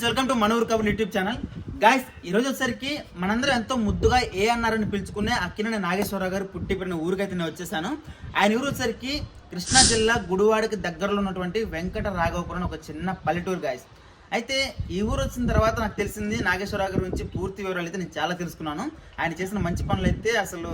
Welcome to మనూర్ కబుర్ YouTube channel. Guys ఈ రోజు వచ్చేసరికి మనందరం ఎంతో ముద్దుగా ఏ అన్నారని పిలుచుకునే అక్కినేని నాగేశ్వరరావు గారు పుట్టి ఊరికైతే నేను వచ్చేసాను. ఆయన ఊరు వచ్చేసరికి కృష్ణా జిల్లా గుడివాడకి దగ్గరలో ఉన్నటువంటి వెంకట రాఘవపురం ఒక చిన్న పల్లెటూరు గాయస్ అయితే ఈ ఊరు వచ్చిన తర్వాత నాకు తెలిసింది నాగేశ్వరరావు గారి గురించి పూర్తి వివరాలు అయితే నేను చాలా తెలుసుకున్నాను. ఆయన చేసిన మంచి పనులు అయితే అసలు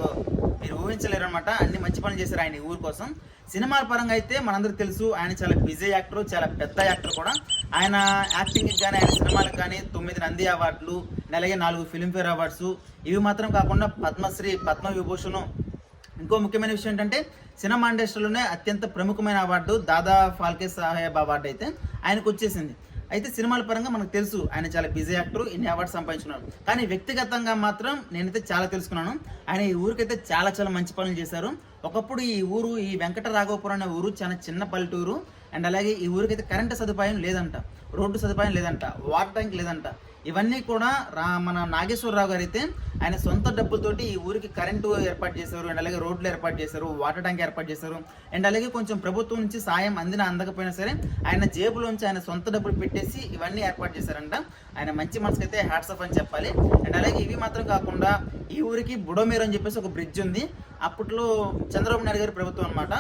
మీరు ఊహించలేరు అనమాట అన్ని మంచి పనులు చేశారు ఆయన ఊరి ఊరు కోసం. సినిమాల పరంగా అయితే మనందరికి తెలుసు ఆయన చాలా బిజీ యాక్టర్ చాలా పెద్ద యాక్టర్ కూడా. ఆయన యాక్టింగ్కి కానీ ఆయన సినిమాలకు కానీ తొమ్మిది నంది అవార్డులు అలాగే నాలుగు ఫిల్మ్ఫేర్ అవార్డ్స్. ఇవి మాత్రం కాకుండా పద్మశ్రీ పద్మ విభూషణం ఇంకో ముఖ్యమైన విషయం ఏంటంటే సినిమా ఇండస్ట్రీలోనే అత్యంత ప్రముఖమైన అవార్డు దాదా ఫాల్కే సాహెబ్ అవార్డు అయితే ఆయనకు వచ్చేసింది. అయితే సినిమాల పరంగా మనకు తెలుసు ఆయన చాలా బిజీ యాక్టర్ ఇన్ని అవార్డు సంపాదించుకున్నారు కానీ వ్యక్తిగతంగా మాత్రం నేనైతే చాలా తెలుసుకున్నాను. ఆయన ఈ ఊరికైతే చాలా చాలా మంచి పనులు చేశారు. ఒకప్పుడు ఈ ఊరు ఈ వెంకట రాఘవపురం అనే ఊరు చాలా చిన్న పల్లెటూరు. అండ్ అలాగే ఈ ఊరికైతే కరెంటు సదుపాయం లేదంట. రోడ్డు సదుపాయం లేదంట. వాటర్ ట్యాంక్ లేదంట. ఇవన్నీ కూడా రా మన నాగేశ్వరరావు గారు అయితే ఆయన సొంత డబ్బులతోటి ఈ ఊరికి కరెంటు ఏర్పాటు చేశారు అండ్ అలాగే రోడ్లు ఏర్పాటు చేశారు వాటర్ ట్యాంక్ ఏర్పాటు చేశారు అండ్ అలాగే కొంచెం ప్రభుత్వం నుంచి సాయం అందిన అందకపోయినా సరే ఆయన జేబులోంచి ఆయన సొంత డబ్బులు పెట్టేసి ఇవన్నీ ఏర్పాటు చేశారంట. ఆయన మంచి మనసుకైతే హ్యాట్స్ ఆఫ్ అని చెప్పాలి. అండ్ అలాగే ఇవి మాత్రం కాకుండా ఈ ఊరికి బుడమేరు అని చెప్పేసి ఒక బ్రిడ్జ్ ఉంది. అప్పట్లో చంద్రబాబు నాయుడు గారి ప్రభుత్వం అనమాట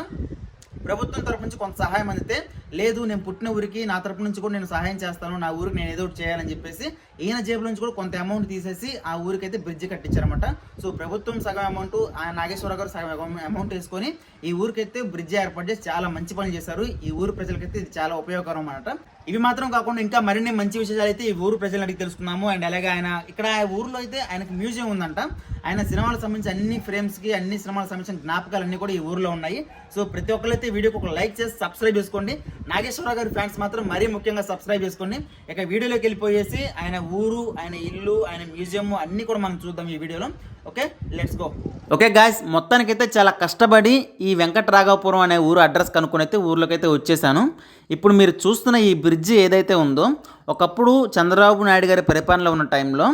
ప్రభుత్వం తరపు నుంచి కొంత సహాయం అందితే లేదు నేను పుట్టిన ఊరికి నా తరపు నుంచి కూడా నేను సహాయం చేస్తాను నా ఊరికి నేను ఏదో ఒకటి చేయాలని చెప్పేసి ఈయన జేబుల నుంచి కూడా కొంత అమౌంట్ తీసేసి ఆ ఊరికైతే బ్రిడ్జ్ కట్టించారన్నమాట. సో ప్రభుత్వం సగం అమౌంట్ ఆ నాగేశ్వరరావు గారు సగం అమౌంట్ వేసుకొని ఈ ఊరికైతే బ్రిడ్జ్ ఏర్పాటు చేసి చాలా మంచి పని చేశారు. ఈ ఊరు ప్రజలకైతే ఇది చాలా ఉపయోగకరం అన్నమాట. ఇవి మాత్రం కాకుండా ఇంకా మరిన్ని మంచి విషయాలు అయితే ఈ ఊరు ప్రజలను అడిగి తెలుసుకున్నాము అండ్ అలాగే ఆయన ఇక్కడ ఆ ఊర్లో అయితే ఆయనకు మ్యూజియం ఉందంట. ఆయన సినిమాలకు సంబంధించి అన్ని ఫ్రేమ్స్కి అన్ని సినిమాలకు సంబంధించిన జ్ఞాపకాలు అన్ని కూడా ఈ ఊర్లో ఉన్నాయి. సో ప్రతి ఒక్కరైతే వీడియోకి ఒక లైక్ చేసి సబ్స్క్రైబ్ చేసుకోండి. నాగేశ్వరరావు గారి ఫ్యాన్స్ మాత్రం మరీ ముఖ్యంగా సబ్స్క్రైబ్ చేసుకోండి. ఇక వీడియోలోకి వెళ్ళిపోయేసి ఆయన ఊరు ఆయన ఇల్లు ఆయన మ్యూజియం అన్ని కూడా మనం చూద్దాం ఈ వీడియోలో. Okay? Let's go okay guys మొత్తానికైతే చాలా కష్టపడి ఈ వెంకటరాఘవపురం అనే ఊరు అడ్రస్ కనుక్కొని అయితే ఊర్లోకి అయితే వచ్చేసాను. ఇప్పుడు మీరు చూస్తున్న ఈ బ్రిడ్జ్ ఏదైతే ఉందో ఒకప్పుడు చంద్రబాబు నాయుడు గారి పరిపాలనలో ఉన్న టైంలో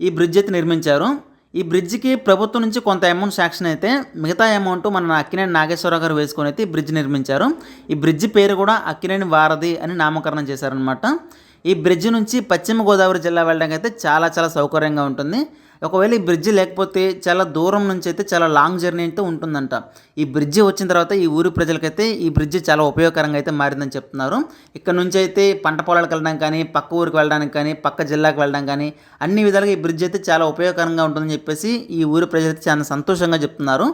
ఈ బ్రిడ్జ్ అయితే నిర్మించారు. ఈ బ్రిడ్జికి ప్రభుత్వం నుంచి కొంత అమౌంట్ శాంక్షన్ అయితే మిగతా అమౌంట్ మన అక్కినేని నాగేశ్వరరావు గారు వేసుకొని అయితే ఈ బ్రిడ్జ్ నిర్మించారు. ఈ బ్రిడ్జ్ పేరు కూడా అక్కినేని వారధి అని నామకరణం చేశారనమాట ఈ బ్రిడ్జ్ నుంచి పశ్చిమ గోదావరి జిల్లా వెళ్ళడానికి అయితే చాలా చాలా సౌకర్యంగా ఉంటుంది. ఒకవేళ ఈ బ్రిడ్జి లేకపోతే చాలా దూరం నుంచి అయితే చాలా లాంగ్ జర్నీ అయితే ఉంటుందంట. ఈ బ్రిడ్జి వచ్చిన తర్వాత ఈ ఊరి ప్రజలకైతే ఈ బ్రిడ్జి చాలా ఉపయోగకరంగా అయితే మారిందని చెప్తున్నారు. ఇక్కడ నుంచి అయితే పంట పొలాలకు వెళ్ళడానికి కానీ పక్క ఊరికి వెళ్ళడానికి కానీ పక్క జిల్లాకు వెళ్ళడం కానీ అన్ని విధాలుగా ఈ బ్రిడ్జ్ అయితే చాలా ఉపయోగకరంగా ఉంటుందని చెప్పేసి ఈ ఊరి ప్రజలైతే చాలా సంతోషంగా చెప్తున్నారు.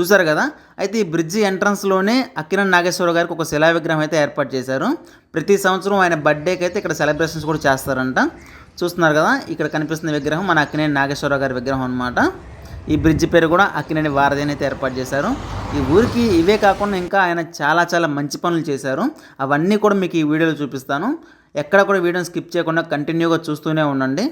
చూసారు కదా? అయితే ఈ బ్రిడ్జి ఎంట్రన్స్లోనే అక్కినేని నాగేశ్వరరావు గారికి ఒక శిలా విగ్రహం అయితే ఏర్పాటు చేశారు. ప్రతి సంవత్సరం ఆయన బర్త్డేకి అయితే ఇక్కడ సెలబ్రేషన్స్ కూడా చేస్తారంట. చూస్తున్నారు కదా? ఇక్కడ కనిపిస్తున్న విగ్రహం మన అక్కినేని నాగేశ్వరరావు గారి విగ్రహం అనమాట ఈ బ్రిడ్జ్ పేరు కూడా అక్కినేని వారధిని అయితే ఏర్పాటు చేశారు. ఈ ఊరికి ఇవే కాకుండా ఇంకా ఆయన చాలా చాలా మంచి పనులు చేశారు. అవన్నీ కూడా మీకు ఈ వీడియోలో చూపిస్తాను. ఎక్కడ కూడా వీడియోని స్కిప్ చేయకుండా కంటిన్యూగా చూస్తూనే ఉండండి.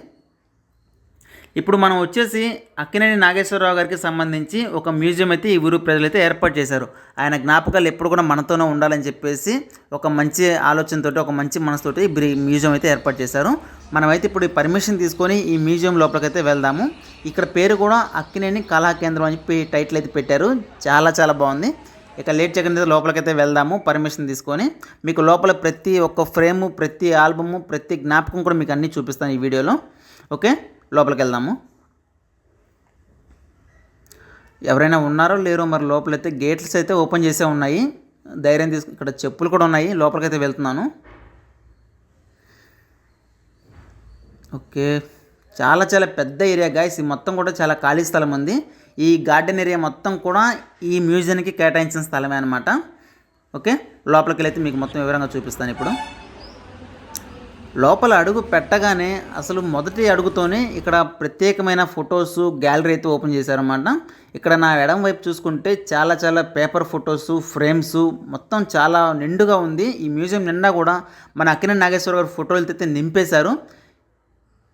ఇప్పుడు మనం వచ్చేసి అక్కినేని నాగేశ్వరరావు గారికి సంబంధించి ఒక మ్యూజియం అయితే ఈ ఊరు ప్రజలైతే ఏర్పాటు చేశారు. ఆయన జ్ఞాపకాలు ఎప్పుడు కూడా మనతోనే ఉండాలని చెప్పేసి ఒక మంచి ఆలోచనతోటి ఒక మంచి మనసుతోటి ఈ మ్యూజియం అయితే ఏర్పాటు చేశారు. మనమైతే ఇప్పుడు ఈ పర్మిషన్ తీసుకొని ఈ మ్యూజియం లోపలికైతే వెళ్దాము. ఇక్కడ పేరు కూడా అక్కినేని కళా కేంద్రం అని చెప్పి టైటిల్ అయితే పెట్టారు. చాలా చాలా బాగుంది. ఇక లేట్ చేయకుండా లోపలికైతే వెళ్దాము పర్మిషన్ తీసుకొని. మీకు లోపల ప్రతి ఒక్క ఫ్రేము ప్రతి ఆల్బము ప్రతి జ్ఞాపకం కూడా మీకు అన్నీ చూపిస్తాను ఈ వీడియోలో. ఓకే? లోపలికి వెళ్దాము ఎవరైనా ఉన్నారో లేరో మరి లోపలైతే గేట్స్ అయితే ఓపెన్ చేసే ఉన్నాయి. ధైర్యం తీసుకు ఇక్కడ చెప్పులు కూడా ఉన్నాయి. లోపలికైతే వెళ్తున్నాను. ఓకే. చాలా చాలా పెద్ద ఏరియా గాయస్. ఈ మొత్తం కూడా చాలా ఖాళీ స్థలం ఉంది. ఈ గార్డెన్ ఏరియా మొత్తం కూడా ఈ మ్యూజియంకి కేటాయించిన స్థలమే అనమాట ఓకే? లోపలికి వెళ్తే మీకు మొత్తం వివరంగా చూపిస్తాను ఇప్పుడు. లోపల అడుగు పెట్టగానే అసలు మొదటి అడుగుతోనే ఇక్కడ ప్రత్యేకమైన ఫొటోస్ గ్యాలరీ అయితే ఓపెన్ చేశారన్నమాట. ఇక్కడ నా ఎడం వైపు చూసుకుంటే చాలా చాలా పేపర్ ఫొటోస్ ఫ్రేమ్స్ మొత్తం చాలా నిండుగా ఉంది. ఈ మ్యూజియం నిండా కూడా మన అక్కిన నాగేశ్వర గారి ఫోటోలు అయితే నింపేశారు.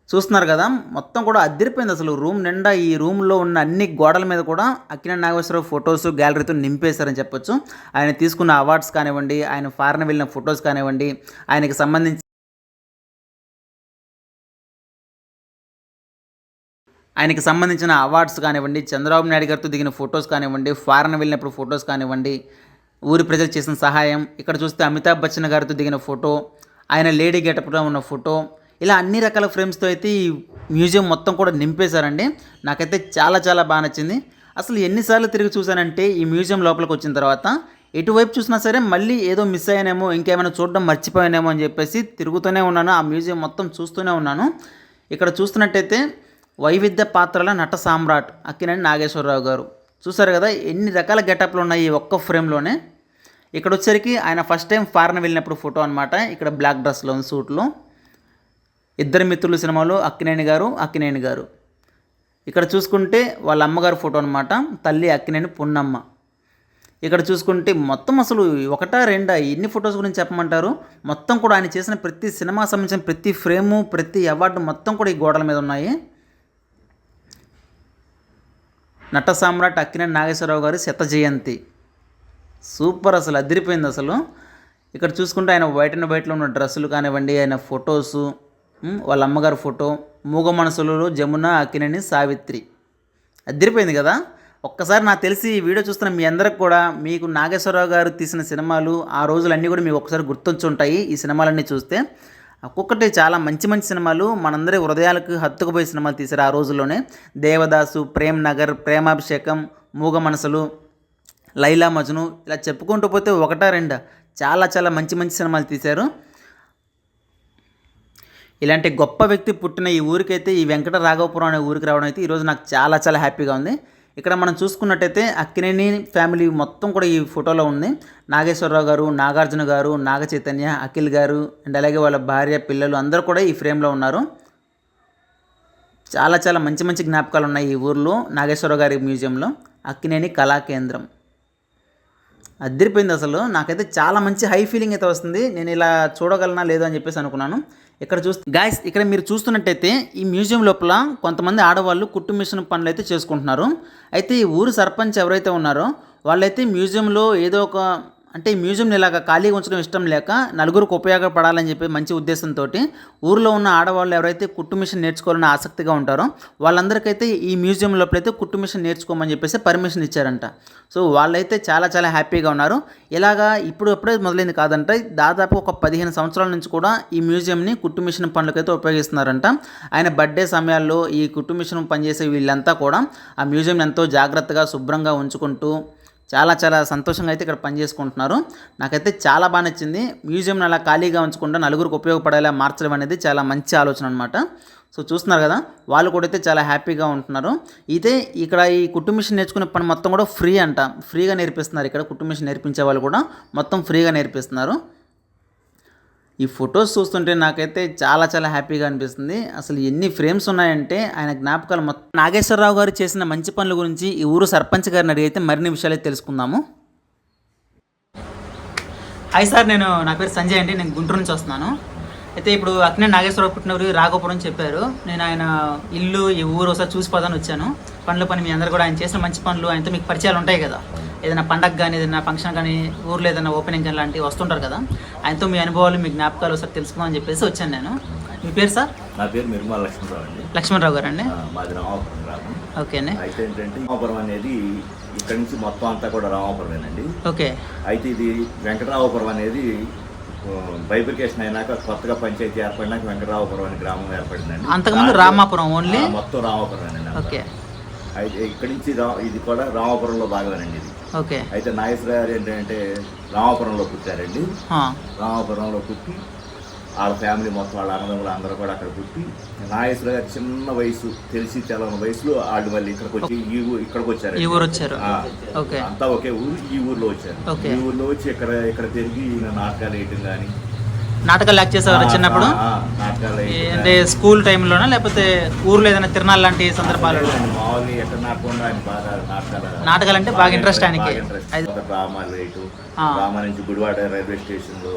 చూస్తున్నారు కదా మొత్తం కూడా అద్దరిపోయింది అసలు రూమ్ నిండా. ఈ రూమ్లో ఉన్న అన్ని గోడల మీద కూడా అక్కిన నాగేశ్వరరావు ఫొటోస్ గ్యాలరీతో నింపేశారని చెప్పొచ్చు. ఆయన తీసుకున్న అవార్డ్స్ కానివ్వండి ఆయన ఫారెన్ వెళ్ళిన ఫొటోస్ కానివ్వండి ఆయనకి సంబంధించి ఆయనకి సంబంధించిన అవార్డ్స్ కానివ్వండి చంద్రబాబు నాయుడు గారితో దిగిన ఫొటోస్ కానివ్వండి ఫారెన్ వెళ్ళినప్పుడు ఫొటోస్ కానివ్వండి ఊరి ప్రజలు చేసిన సహాయం ఇక్కడ చూస్తే అమితాబ్ బచ్చన్ గారితో దిగిన ఫోటో ఆయన లేడీ గెటప్లో ఉన్న ఫోటో ఇలా అన్ని రకాల ఫ్రేమ్స్తో అయితే ఈ మ్యూజియం మొత్తం కూడా నింపేశారండి. నాకైతే చాలా చాలా బాగా నచ్చింది. అసలు ఎన్నిసార్లు తిరిగి చూశానంటే ఈ మ్యూజియం లోపలికి వచ్చిన తర్వాత ఎటువైపు చూసినా సరే మళ్ళీ ఏదో మిస్ అయ్యానేమో ఇంకేమైనా చూడడం మర్చిపోయానేమో అని చెప్పేసి తిరుగుతూనే ఉన్నాను. ఆ మ్యూజియం మొత్తం చూస్తూనే ఉన్నాను. ఇక్కడ చూస్తున్నట్టయితే వైవిధ్య పాత్రల నట సామ్రాట్ అక్కినేని నాగేశ్వరరావు గారు. చూసారు కదా ఎన్ని రకాల గెటప్లు ఉన్నాయి ఈ ఒక్క ఫ్రేమ్లోనే. ఇక్కడ వచ్చరికి ఆయన ఫస్ట్ టైం ఫారెన్ వెళ్ళినప్పుడు ఫోటో అనమాట ఇక్కడ బ్లాక్ డ్రెస్లో ఉంది సూట్లో. ఇద్దరు మిత్రులు సినిమాలో అక్కినేని గారు అక్కినేని గారు. ఇక్కడ చూసుకుంటే వాళ్ళ అమ్మగారు ఫోటో అనమాట తల్లి అక్కినేని పున్నమ్మ. ఇక్కడ చూసుకుంటే మొత్తం అసలు ఒకటా రెండా ఎన్ని ఫొటోస్ గురించి చెప్పమంటారు? మొత్తం కూడా ఆయన చేసిన ప్రతి సినిమా సంబంధించిన ప్రతి ఫ్రేము ప్రతి అవార్డు మొత్తం కూడా ఈ గోడల మీద ఉన్నాయి. నట సామ్రాట్ అక్కినేని నాగేశ్వరరావు గారి శత జయంతి. సూపర్ అసలు అదిరిపోయింది అసలు. ఇక్కడ చూసుకుంటే ఆయన వైట్ అండ్ వైట్లో ఉన్న డ్రెస్సులు కానివ్వండి ఆయన ఫొటోసు వాళ్ళ అమ్మగారి ఫోటో మూగ మనసులలో జమున అక్కినేని సావిత్రి. అదిరిపోయింది కదా? ఒక్కసారి నాకు తెలిసి ఈ వీడియో చూస్తున్న మీ అందరికి కూడా మీకు నాగేశ్వరరావు గారు తీసిన సినిమాలు ఆ రోజులన్నీ కూడా మీకు ఒకసారి గుర్తొచ్చుంటాయి. ఈ సినిమాలన్నీ చూస్తే ఒక్కొక్కటి చాలా మంచి మంచి సినిమాలు మనందరి హృదయాలకు హత్తుకుపోయే సినిమాలు తీశారు ఆ రోజుల్లోనే. దేవదాసు ప్రేమ్ నగర్ ప్రేమాభిషేకం మూగ మనసులు లైలా మజ్ను ఇలా చెప్పుకుంటూ పోతే ఒకటా రెండా? చాలా చాలా మంచి మంచి సినిమాలు తీశారు. ఇలాంటి గొప్ప వ్యక్తి పుట్టిన ఈ ఊరికైతే ఈ వెంకట రాఘవపురం అనే ఊరికి రావడం అయితే ఈరోజు నాకు చాలా చాలా హ్యాపీగా ఉంది. ఇక్కడ మనం చూసుకున్నట్టయితే అక్కినేని ఫ్యామిలీ మొత్తం కూడా ఈ ఫోటోలో ఉంది. నాగేశ్వరరావు గారు నాగార్జున గారు నాగ చైతన్య అఖిల్ గారు అండ్ అలాగే వాళ్ళ భార్య పిల్లలు అందరూ కూడా ఈ ఫ్రేమ్లో ఉన్నారు. చాలా చాలా మంచి మంచి జ్ఞాపకాలు ఉన్నాయి ఈ ఊర్లో నాగేశ్వరరావు గారి మ్యూజియంలో. అక్కినేని కళా అదిరిపోయింది అసలు. నాకైతే చాలా మంచి హై ఫీలింగ్ అయితే వస్తుంది. నేను ఇలా చూడగలనా లేదో అని చెప్పేసి అనుకున్నాను. ఇక్కడ చూస్తే గాయస్ ఇక్కడ మీరు చూస్తున్నట్టయితే ఈ మ్యూజియం లోపల కొంతమంది ఆడవాళ్ళు కుట్టు మిషన్ పనులు అయితే చేసుకుంటున్నారు. అయితే ఈ ఊరు సర్పంచ్ ఎవరైతే ఉన్నారో వాళ్ళైతే మ్యూజియంలో ఏదో ఒక అంటే ఈ మ్యూజియంని ఇలాగ ఖాళీగా ఉంచడం ఇష్టం లేక నలుగురికి ఉపయోగపడాలని చెప్పి మంచి ఉద్దేశంతో ఊర్లో ఉన్న ఆడవాళ్ళు ఎవరైతే కుట్టు మిషన్ నేర్చుకోవాలని ఆసక్తిగా ఉంటారో వాళ్ళందరికైతే ఈ మ్యూజియం లోపలైతే కుట్టు మిషన్ నేర్చుకోమని చెప్పేసి పర్మిషన్ ఇచ్చారంట. సో వాళ్ళైతే చాలా చాలా హ్యాపీగా ఉన్నారు. ఇలాగా ఇప్పుడు ఎప్పుడే మొదలైంది కాదంట దాదాపు ఒక పదిహేను సంవత్సరాల నుంచి కూడా ఈ మ్యూజియంని కుట్టు మిషన్ పనులకైతే ఉపయోగిస్తున్నారంట. ఆయన బర్త్డే సమయాల్లో ఈ కుట్టు మిషన్ పనిచేసే వీళ్ళంతా కూడా ఆ మ్యూజియం ఎంతో జాగ్రత్తగా శుభ్రంగా ఉంచుకుంటూ చాలా చాలా సంతోషంగా అయితే ఇక్కడ పనిచేసుకుంటున్నారు. నాకైతే చాలా బాగా నచ్చింది. మ్యూజియంని అలా ఖాళీగా ఉంచకుండా నలుగురికి ఉపయోగపడేలా మార్చడం అనేది చాలా మంచి ఆలోచన అనమాట సో చూస్తున్నారు కదా వాళ్ళు కూడా అయితే చాలా హ్యాపీగా ఉంటున్నారు. అయితే ఇక్కడ ఈ కుట్టు మిషన్ నేర్చుకునే పని మొత్తం కూడా ఫ్రీ అంట. ఫ్రీగా నేర్పిస్తున్నారు ఇక్కడ కుట్టు మిషన్ నేర్పించే వాళ్ళు కూడా. మొత్తం ఫ్రీగా నేర్పిస్తున్నారు. ఈ ఫొటోస్ చూస్తుంటే నాకైతే చాలా చాలా హ్యాపీగా అనిపిస్తుంది. అసలు ఎన్ని ఫ్రేమ్స్ ఉన్నాయంటే ఆయన జ్ఞాపకాలు మొత్తం. నాగేశ్వరరావు గారు చేసిన మంచి పనుల గురించి ఈ ఊరు సర్పంచ్ గారిని అడిగితే మరిన్ని విషయాలు తెలుసుకుందాము. హాయ్ సార్ నేను నా పేరు సంజయ్ అండి. నేను గుంటూరు నుంచి వస్తున్నాను. అయితే ఇప్పుడు అక్నే నాగేశ్వరరావు పుట్టిన ఊరు రాఘోపురం అని చెప్పారు. నేను ఆయన ఇల్లు ఈ ఊరు ఒకసారి చూసిపోదాని వచ్చాను. పనుల పని మీ అందరు కూడా ఆయన చేసిన మంచి పనులు ఆయనతో మీకు పరిచయాలు ఉంటాయి కదా. ఏదైనా పండగ కానీ ఏదైనా ఫంక్షన్ కానీ ఊర్లో ఏదైనా ఓపెనింగ్ కానీ లాంటివి వస్తుంటారు కదా. ఆయనతో మీ అనుభవాలు మీ జ్ఞాపకాలు ఒకసారి తెలుసుకుందామని చెప్పేసి వచ్చాను నేను. మీ పేరు సార్? నా పేరు నిర్మల లక్ష్మణరావు అండి. లక్ష్మణరావు గారు అండి. మాది రామాపురం గ్రామం. ఓకే అండి. అయితే ఏంటంటే రామాపురం అనేది ఇక్కడి నుంచి మొత్తం అంతా కూడా రామాపురమేనండి. ఓకే. అయితే ఇది వెంకటరామపురం అనేది బైబికేషన్ అయినాక కొత్తగా పంచాయతీ ఏర్పడినాక వెంకటరామపురం అనే గ్రామం ఏర్పడిందండి. అంతకుముందు రామాపురం ఓన్లీ మొత్తం రామాపురమేనండి అంతా. ఓకే. అయితే ఇక్కడి నుంచి ఇది కూడా రామాపురంలో భాగమేనండి ఇది. ఓకే. అయితే నాగేశ్వర గారు ఏంటంటే రామాపురంలో పుట్టారండి. రామాపురంలో పుట్టి వాళ్ళ ఫ్యామిలీ మొత్తం వాళ్ళ అన్నదమ్ములు అందరూ కూడా అక్కడ పుట్టి నాగేశ్వర గారు చిన్న వయసు తెలిసి తెలవని వయసులో వాళ్ళు మళ్ళీ ఇక్కడికి వచ్చి ఈ ఊ- ఇక్కడికి వచ్చారు. ఈ ఊరు వచ్చారు. అంతా ఒకే ఊరు ఈ ఊర్లో వచ్చారు. ఈ ఊర్లో వచ్చి ఇక్కడ ఇక్కడ తిరిగి నాటకాలు వేయటం కానీ నాటకాలు యాక్ట్ చేసేవారు చిన్నప్పుడు? అంటే స్కూల్ టైంలోనా లేకపోతే ఊర్లో ఏదైనా తిరణాలు లాంటి సందర్భాలలో? బాగా నాటకాలు అంటే బాగా interest ఆయనకి. డ్రామాలు వేయటం. ఆ. డ్రామా నుంచి గుడివాడ రైల్వే స్టేషన్లో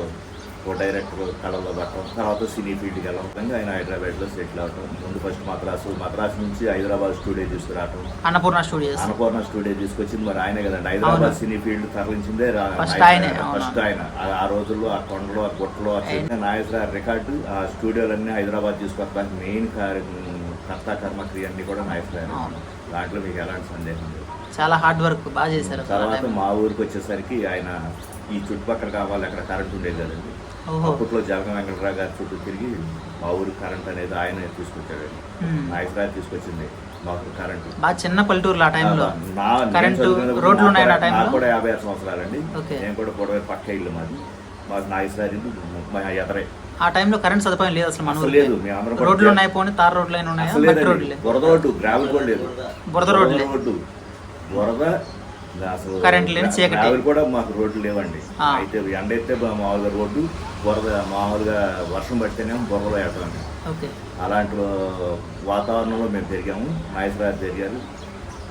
ఓ డైరెక్టర్ కళలో పట్టడం. తర్వాత సినీ ఫీల్డ్కి వెళ్ళడం. ఆయన హైదరాబాద్లో సెటిల్ అవడం ముందు ఫస్ట్ మద్రాసు. మద్రాసు నుంచి హైదరాబాద్ స్టూడియో తీసుకురావడం అన్నపూర్ణ స్టూడియోస్. అన్నపూర్ణ స్టూడియో తీసుకొచ్చింది మరి ఆయన కదండి. హైదరాబాద్ సినీ ఫీల్డ్ తరలించిందే. ఫస్ట్ ఆయన ఆ- రోజుల్లో ఆ కొండలో ఆ గుట్టలో నాగేశ్వర గారి రికార్డు ఆ స్టూడియోలన్నీ హైదరాబాద్ తీసుకొస్తానికి మెయిన్ కర్త కర్మక్రియ అన్ని కూడా అవును. దాంట్లో మీకు ఎలాంటి సందేహం లేదు. చాలా హార్డ్ వర్క్ బాగా చేశారు. తర్వాత. మా ఊరికి వచ్చేసరికి ఆయన ఈ చుట్టుపక్కల కావాలి అక్కడ కరెంట్ ఉండేది కదండి. అప్పట్లో జలగం వెంకటరావు గారి చుట్టూ తిరిగి మా ఊరికి కరెంట్ అనేది ఆయన తీసుకొచ్చాడు. నాగేశ్వరరావు తీసుకొచ్చింది మాకు కరెంట్ బాగా చిన్న పల్లెటూరులో ఆ టైంలో? నా కరెంటు, రోడ్లు ఉన్నాయా ఆ టైంలో? నాకు కూడా యాభై ఆరు సంవత్సరాలండి. నేను కూడా పొడవ పక్క ఇల్లు మాది. మాకు నాగేశ్వరరావు ఇల్లు మా ఎదరే. ఆ టైంలో కరెంట్ సదుపాయం లేదు అసలు మన. లేదు రోడ్లు ఉన్నాయి పోనీ తార్ రోడ్లు అయినా ఉన్నాయా? బురద రోడ్డు గ్రావెల్ కూడా లేదు. బురద రోడ్లే. రోడ్డు. బురద కరెంట్ లేని చీకటి. గ్రావెల్ కూడా మాకు రోడ్లు లేవండి. అయితే ఎండ అయితే మామూలుగా రోడ్డు బురద మామూలుగా వర్షం పడితేనే బురదలో వేస్తాం అలాంటి వాతావరణంలో మేము పెరిగాము నాయసరాజు పెరిగారు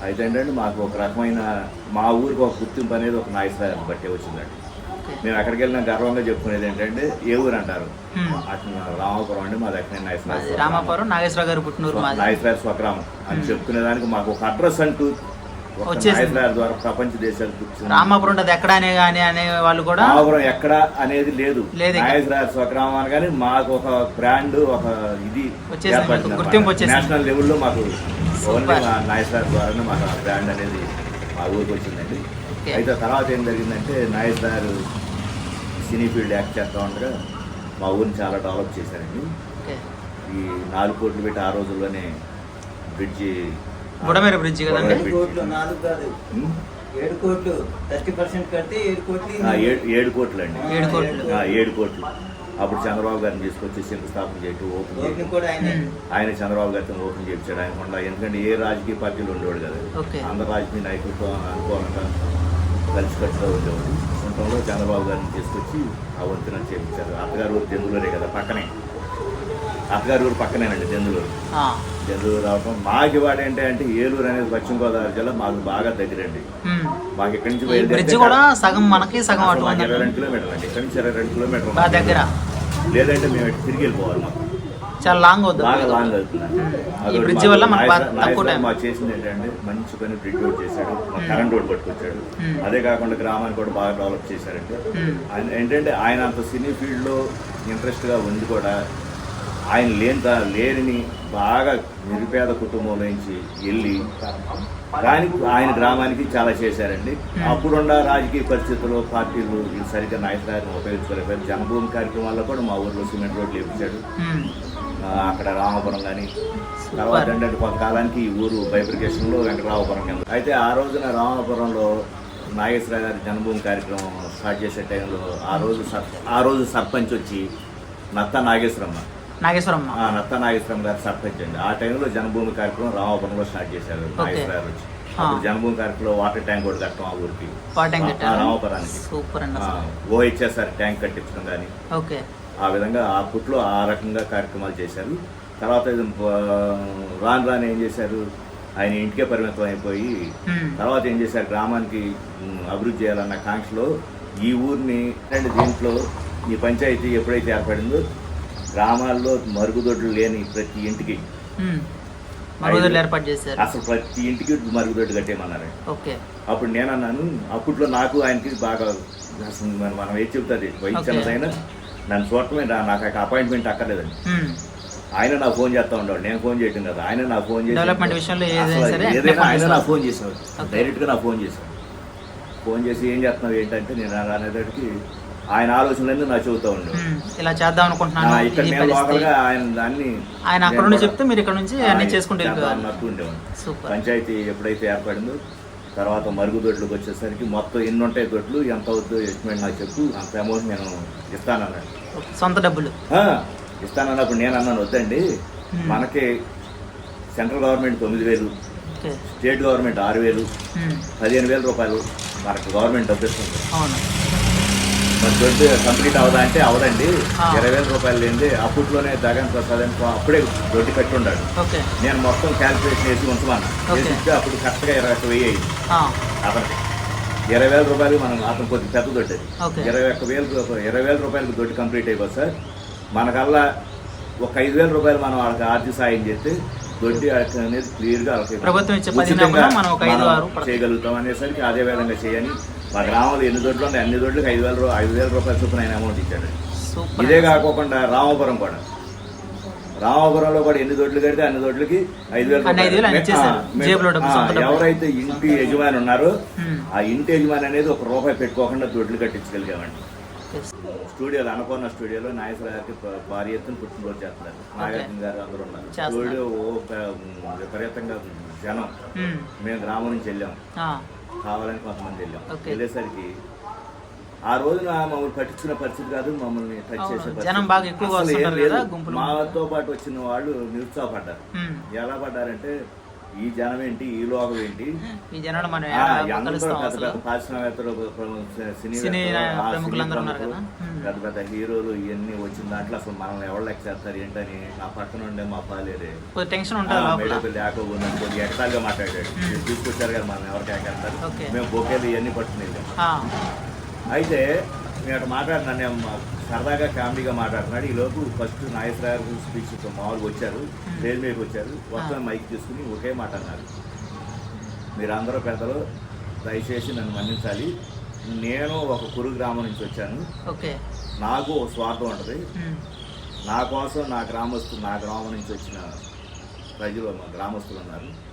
అయితే ఏంటంటే మాకు ఒక రకమైన మా ఊరికి ఒక గుర్తింపు అనేది ఒక నాయసరాజు బట్టే వచ్చిందండి. మేము అక్కడికి వెళ్ళిన గర్వంగా చెప్పుకునేది ఏంటంటే ఏ ఊరు అంటారు? రామాపురం అండి మా దగ్గర నాయసరాజు రామాపురం నాగేశ్వర గారు పుట్టినూరు నాయసరాజు స్వగ్రామం. అని చెప్పుకునేదానికి మాకు ఒక అడ్రస్ అంటూ ద్వారా ప్రపంచ కూర్చుని రామాపురం అది ఎక్కడ అనే కానీ అనే వాళ్ళు కూడా రామాపురం ఎక్కడ అనేది లేదు. లేదు ఇక. నాయసరాజు స్వగ్రామం అనగానే మాకు ఒక బ్రాండ్ ఒక ఇది గుర్తింపు వచ్చేసింది. నేషనల్ లెవెల్లో మాకు ఓన్లీ ద్వారానే మాకు ఆ బ్రాండ్ అనేది మా ఊరికి వచ్చిందండి. అయితే తర్వాత ఏం జరిగిందంటే నాయసరాజు సినీ ఫీల్డ్ యాక్ట్ చేస్తూ ఉండగా మా ఊరిని చాలా డెవలప్ చేశారండి. ఈ నాలుగు కోట్లు పెట్టి ఆ రోజుల్లోనే బ్రిడ్జి బుడమేరు బ్రిడ్జి కదండి? కోట్లు నాలుగు కాదు. ఏడు కోట్లు. థర్టీ పర్సెంట్ కడితే ఏడు కోట్లు ఆ, ఏడు ఏడు కోట్లు అండి ఏడు కోట్లు. ఆ, ఏడు కోట్లు. అప్పుడు చంద్రబాబు గారిని తీసుకొచ్చి శంకుస్థాపన చేయటం ఓపెన్ చేయటం. ఆయన. చంద్రబాబు గారితో ఓపెన్ చేయించాడు ఆయన కొండ ఎందుకంటే ఏ రాజకీయ పార్టీలు ఉండేవాడు కదా. అందరు రాజకీయ నాయకులతో అనుకూలంగా కలిసికట్టుగా ఉండేవాడు. ఉండటంలో చంద్రబాబు గారిని తీసుకొచ్చి ఆ వంతెన చేయించారు అత్తగారు దెందులూరే కదా పక్కనే. అత్తగారు ఊరు పక్కనేనండి దెందులూరు ఆ, దెందులూరు రావటం మాకు ఇవాడు ఏంటి అంటే ఏలూరు అనేది పశ్చిమ గోదావరి జిల్లా మాకు బాగా దగ్గరండి. మాకు ఇక్కడి నుంచి బ్రిడ్జి కూడా సగం మనకి సగం ఇరవై రెండు కిలోమీటర్లు అండి. ఇక్కడి నుంచి ఇరవై రెండు కిలోమీటర్లు దగ్గర. లేదంటే మేము తిరిగి వెళ్ళిపోవాలి మాకు. చాలా లాంగ్ అవుతుంది బాగా లాంగ్ అవుతుంది ఈ బ్రిడ్జి వల్ల మనకు చేసింది ఏంటంటే మంచి పని బ్రిడ్జ్ రోడ్ చేశాడు. కరెంట్ రోడ్ పట్టుకొచ్చాడు. అదే కాకుండా గ్రామాన్ని కూడా బాగా డెవలప్ చేశారంటే. ఆయన ఏంటంటే ఆయన అంత సినీ ఫీల్డ్లో ఇంట్రెస్ట్గా ఉంది కూడా. ఆయన లేని లేనిని బాగా నిరుపేద కుటుంబంలో నుంచి వెళ్ళి కానీ ఆయన గ్రామానికి చాలా చేశారండి. అప్పుడున్న రాజకీయ పరిస్థితులు పార్టీలు ఈ సరిగ్గా నాయకులను ఉపయోగించుకోలేకపోయారు. జనభూమి కార్యక్రమాల్లో కూడా మా ఊర్లో సిమెంట్ రోడ్లు వేపించాడు. అక్కడ రామపురం కానీ తర్వాత ఏంటంటే కొంతకాలానికి ఈ ఊరు బైబ్రికేషన్లో వెంకటరామపురం కింద. అయితే ఆ రోజున రామపురంలో నాగేశ్వర గారి జన్మభూమి కార్యక్రమం స్టార్ట్ చేసే టైంలో ఆ రోజు సర్ ఆ రోజు సర్పంచ్ వచ్చి నత్త నాగేశ్వరమ్మ. నాగేశ్వరమ్మ. ఆ నత్త నాగేశ్వరం గారు సర్పంచ్ అండి. ఆ టైంలో జన్మభూమి కార్యక్రమం రామపురంలో స్టార్ట్ చేశారు. నాగేశ్వర గారు వచ్చి. అప్పుడు జన్మభూమి కార్యక్రమంలో వాటర్ ట్యాంక్ కూడా కట్టడం ఆ ఊరికి. రామపురానికి సూపర్ అండి ఓహెచ్ఎస్ఆర్ ట్యాంక్ కట్టించడం కానీ. ఓకే. ఆ విధంగా ఆ పుట్లో ఆ రకంగా కార్యక్రమాలు చేశారు. తర్వాత రాను రాను ఏం చేశారు? ఆయన ఇంటికే పరిమితం అయిపోయి. తర్వాత ఏం చేశారు? గ్రామానికి అభివృద్ధి చేయాలన్న కాంక్షలో ఈ ఊరిని రెండు దీంట్లో ఈ పంచాయతీ ఎప్పుడైతే ఏర్పడిందో గ్రామాల్లో మరుగుదొడ్లు లేని ప్రతి ఇంటికి హ్మ్. మరుగుదొడ్లు ఏర్పాటు చేశారు. అసలు ప్రతి ఇంటికి మరుగుదొడ్డు కట్టేయమన్నారు. ఓకే. అప్పుడు నేను అన్నాను అప్పట్లో నాకు ఆయనకి బాగా మనం ఏం చెప్తుంది వైద్యమైనా నన్ను చూడటమే నాకు అపాయింట్మెంట్ అక్కర్లేదండి. ఆయన నా ఫోన్ చేస్తా ఉండేవాడు నేను ఫోన్ చేయటం కదా. ఆయన నా ఫోన్ చేసి ఏదైనా ఆయన నా చేసేవాడు. ఫోన్ చేసేవాడు. డైరెక్ట్గా నా ఫోన్ చేశాడు ఫోన్ చేసి ఏం చేస్తున్నావు ఏంటంటే నేను అనేసరికి ఆయన ఆలోచనలన్నీ నా చెబుతూ హ్మ్. ఇలా చేద్దాం అనుకుంటున్నాను. ఇక్కడ నేను లోకల్గా ఆయన దాన్ని ఆయన అక్కడ నుండి చెప్తే మీరు ఇక్కడ నుంచి అన్ని చేసుకుంటూ అన్నట్టు ఉండేవాడు పంచాయతీ ఎప్పుడైతే ఏర్పడిందో తర్వాత మరుగుదొడ్లకు వచ్చేసరికి మొత్తం ఎన్ని ఉంటాయి దొడ్లు ఎంత అవుతుందో ఎస్టిమేట్ నాకు చెప్పు అంత అమౌంట్ నేను ఇస్తానన్నాడు. సొంత డబ్బులు. ఇస్తానన్నప్పుడు నేను అన్నాను వద్దండి. మనకి సెంట్రల్ గవర్నమెంట్ తొమ్మిది వేలు స్టేట్ గవర్నమెంట్ ఆరు వేలు. పదిహేను వేల రూపాయలు మనకు గవర్నమెంట్ డబ్బిస్తుంది దొడ్డు కంప్లీట్ అవదా అంటే అవదండి. ఇరవై వేల రూపాయలు లేనిది అప్పట్లోనే జగన్ ప్రసాద్ అని అప్పుడే దొడ్డి కట్టి ఉన్నాడు ఓకే. నేను మొత్తం క్యాల్కులేషన్ వేసి ఉంచమన్నా. వేసిస్తే అప్పుడు కరెక్ట్గా ఇరవై ఒక్క వెయ్యి అయ్యింది ఆ, అతనికి. ఇరవై వేల రూపాయలు మనం అతను కొద్ది పెద్ద దొడ్డి. ఇరవై ఒక్క వేలు ఇరవై వేల రూపాయలకు దొడ్డి కంప్లీట్ అయిపోతుంది సార్ మనకల్లా ఒక ఐదు వేల రూపాయలు మనం వాళ్ళకి ఆర్థిక సాయం చేస్తే దొడ్డి అనేది క్లియర్గా. చేయగలుగుతాం అనేసరికి అదే విధంగా చేయని మా గ్రామంలో ఎన్ని దొడ్లు ఉన్నాయి అన్ని దొడ్లకు ఐదు వేల ఐదు వేల రూపాయల చొప్పున ఆయన అమౌంట్ ఇచ్చాడు. ఇదే కాకోకుండా రామపురం కూడా. రామపురంలో కూడా ఎన్ని దొడ్లు కడితే అన్ని దొడ్లకి ఐదు వేల. ఎవరైతే ఇంటి యజమాని ఉన్నారో. ఆ ఇంటి యజమాని అనేది ఒక రూపాయి పెట్టుకోకుండా దొడ్లు కట్టించగలిగామండి. స్టూడియోలో అన్నపూర్ణ స్టూడియోలో నాగేశ్వర గారికి భారీ ఎత్తున పుట్టినరోజు చేస్తున్నారు. నాగార్జున గారు అందరూ ఉన్నారు. స్టూడియో విపరీతంగా జనం. మ్మ్. గ్రామం నుంచి వెళ్ళాం. ఆ, కావాలని కొంతమంది వెళ్ళాం. వెళ్ళేసరికి ఆ రోజున మమ్మల్ని పట్టించుకునే పరిస్థితి కాదు మమ్మల్ని టచ్. చేసే పరిస్థితి మాతో పాటు వచ్చిన వాళ్ళు నిరుత్సాహపడ్డారు. ఎలా పడ్డారంటే ఈ జనం ఏంటి ఈ లోకం ఏంటి ఈ జనాలు మనం పారిశ్రామికవేత్తలు, సినీ ప్రముఖులందరూ ఉన్నారు కదా. పెద్ద పెద్ద హీరోలు ఇవన్నీ వచ్చిన దాంట్లో అసలు మనం ఎవరు లెక్క చేస్తారు ఏంటని నా పక్కన ఉండే మా పాలేరే. కొద్ది టెన్షన్ ఉంటుంది మేడపల్లి యాకోబు కొద్దిగా మాట్లాడాడు. తీసుకొచ్చారు కదా మనం ఎవరికి ఎక్కేస్తారు. మేము బొకేలు ఇవన్నీ పట్టుకుని అయితే నేను అటు మాట్లాడినా నేను సరదాగా కామెడీగా మాట్లాడుతున్నాడు. ఈ లోపు ఫస్ట్ నాగేశ్వర గారు స్పీచ్ మామూలుగా వచ్చారు. మీదకి వచ్చారు. వస్తున్న మైక్ తీసుకుని ఒకే మాట అన్నారు. మీరందరూ పెద్దలు దయచేసి నన్ను మన్నించాలి. నేను ఒక కురు గ్రామం నుంచి వచ్చాను. ఓకే. నాకు ఒక స్వార్థం ఉంటుంది. నా కోసం నా గ్రామస్తు నా గ్రామం నుంచి వచ్చిన ప్రజలు మా గ్రామస్తులు ఉన్నారు.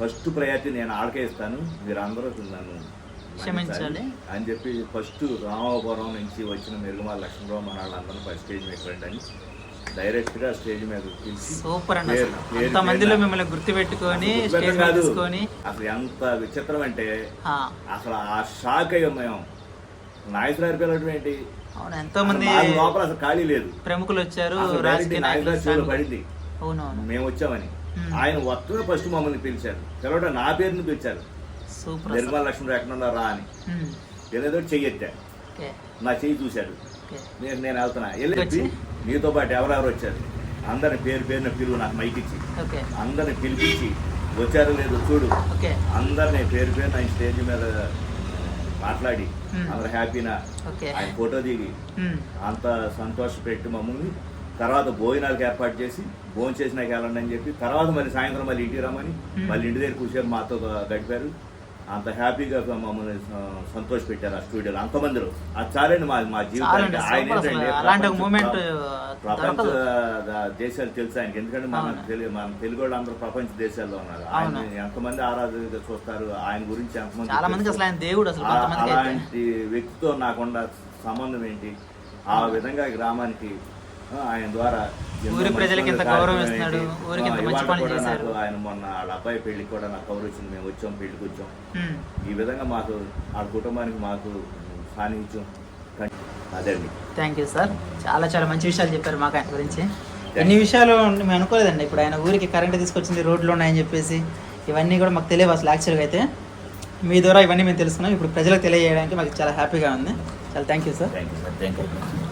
ఫస్ట్ ప్రయారిటీ నేను ఆడకే ఇస్తాను. మీరందరూ నన్ను క్షమించాలి. అని చెప్పి ఫస్ట్ రామపురం నుంచి వచ్చిన మెరుగుమాల లక్ష్మణరావు మన వాళ్ళందరూ ఫస్ట్ స్టేజ్ మీద అని డైరెక్ట్గా స్టేజ్ మీద పిలిచి సూపర్ అండి అంత మందిలో మిమ్మల్ని గుర్తుపెట్టుకొని స్టేజ్ మీద. తీసుకొని అసలు ఎంత విచిత్రం అంటే అసలు ఆ షాక్ అయ్యాం మేము నాగేశ్వర పిల్లడం ఏంటి? అవును ఎంతో మంది లోపల అసలు ఖాళీ లేదు. ప్రముఖులు వచ్చారు రాజకీయ డైరెక్ట్ నాయకులు. పడింది. అవునవును. మేము వచ్చామని. ఆయన వస్తున్న ఫస్ట్ మమ్మల్ని పిలిచారు. పిలవడం నా పేరుని పిలిచారు. నిర్మల లక్ష్మణ్ ఎక్కడ ఉన్నారా అని. చెయ్యెత్తా ఓకే. నా చెయ్యి చూశాడు. నేను నేను వెళ్తున్నా. వెళ్ళి? నీతో పాటు ఎవరెవరు వచ్చారు? అందరిని పేరు పేరున పిలువు నాకు మైక్ ఇచ్చి. అందరిని పిలిపించి వచ్చారో లేదో చూడు. అందరిని పేరు పేరు ఆయన స్టేజ్ మీద మాట్లాడి. అందరు హ్యాపీనా? ఆయన ఫోటో దిగి. అంత సంతోషపెట్టి మమ్మల్ని. తర్వాత భోజనాలకు ఏర్పాటు చేసి భోజనం చేసినాక వెళ్ళండి అని చెప్పి. తర్వాత మళ్ళీ సాయంత్రం మళ్ళీ ఇంటికి రమ్మని. మ్మ్. మళ్ళీ ఇంటి దగ్గర కూర్చొని మాతో గడిపారు. అంత హ్యాపీగా మమ్మల్ని సంతోష పెట్టారు ఆ స్టూడియోలో అంతమందిలో. అది చాలండి మా మా జీవితానికి. ఆయన ఏంటంటే ప్రపంచ- దేశాలు తెలుసు ఆయనకి? ఎందుకంటే మన అవును. తెలు మన తెలుగు వాళ్ళు అందరూ ప్రపంచ దేశాల్లో ఉన్నారు. ఆయన ఎంతమంది ఆరాధనగా చూస్తారు ఆయన గురించి ఎంతమంది దేవుడు అలాంటి వ్యక్తితో నాకున్న సంబంధం ఏంటి? ఆ విధంగా గ్రామానికి ఆయన ద్వారా ఊరి ప్రజలకి పనులు గౌరవం ఇస్తున్నాడు? ఊరికి ఆ, మంచి కూడా చేశారు. ఆయన మొన్న వాళ్ళ అబ్బాయి పెళ్ళికి కూడా నాకు కవర్ వచ్చింది మేము వచ్చాం పెళ్ళికి వచ్చాం. ఈ విధంగా మాకు ఆ కుటుంబానికి మాకు సాన్నిహిత్యం అదే అండి. థ్యాంక్ యూ సార్ చాలా చాలా మంచి విషయాలు చెప్పారు మాకు ఆయన గురించి. ఎన్ని విషయాలు మేము అనుకోలేదండి. ఇప్పుడు ఆయన ఊరికి కరెంట్ తీసుకొచ్చింది రోడ్లు ఉన్నాయని చెప్పేసి ఇవన్నీ కూడా మాకు తెలియవు అసలు యాక్చువల్గా అయితే. మీ ద్వారా ఇవన్నీ మేము తెలుసుకున్నాం. ఇప్పుడు ప్రజలకు తెలియజేయడానికి మాకు చాలా హ్యాపీగా ఉంది. చాలా thank you sir thank you sir thank you